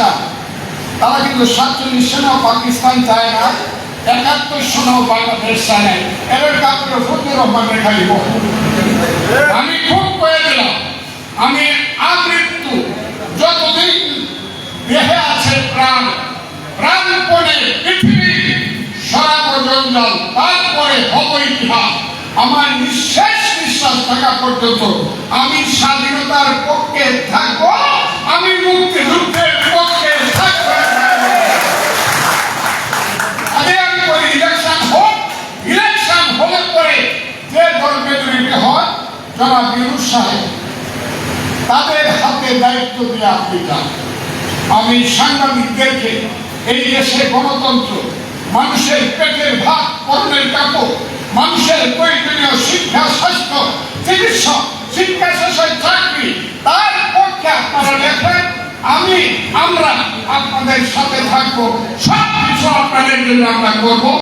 চায় তারা কিন্তু সাতচল্লিশ সনেও পাকিস্তান চায় না, একাত্তর সনেও বাংলাদেশ চায় না। এর কাপড়ে ফতুর রহমানের খালি আমি খুব কয়ে দিলাম, আমি আমৃত্যু, যতদিন দেহে আছে প্রাণ, প্রাণপণে পৃথিবী তারপরে হব ইতিহাস। আমার নিঃশেষ নিঃশ্বাস থাকা পর্যন্ত আমি স্বাধীনতার পক্ষে থাকব, আমি মুক্তিযুদ্ধের ইউনুস সাহেব তাদের হাতে দায়িত্ব দিয়ে আপনি যান আমি সাংবাদিকদেরকে এই দেশে গণতন্ত্র, মানুষের পেটের ভাত পরনের কাপড়, মানুষের প্রয়োজনীয় শিক্ষা, স্বাস্থ্য, চিকিৎসা, শিক্ষা শেষের চাকরি, তার পক্ষে আপনারা লেখেন আমি, আমরা আপনাদের সাথে থাকব সব কিছু আপনাদের জন্য আমরা করব।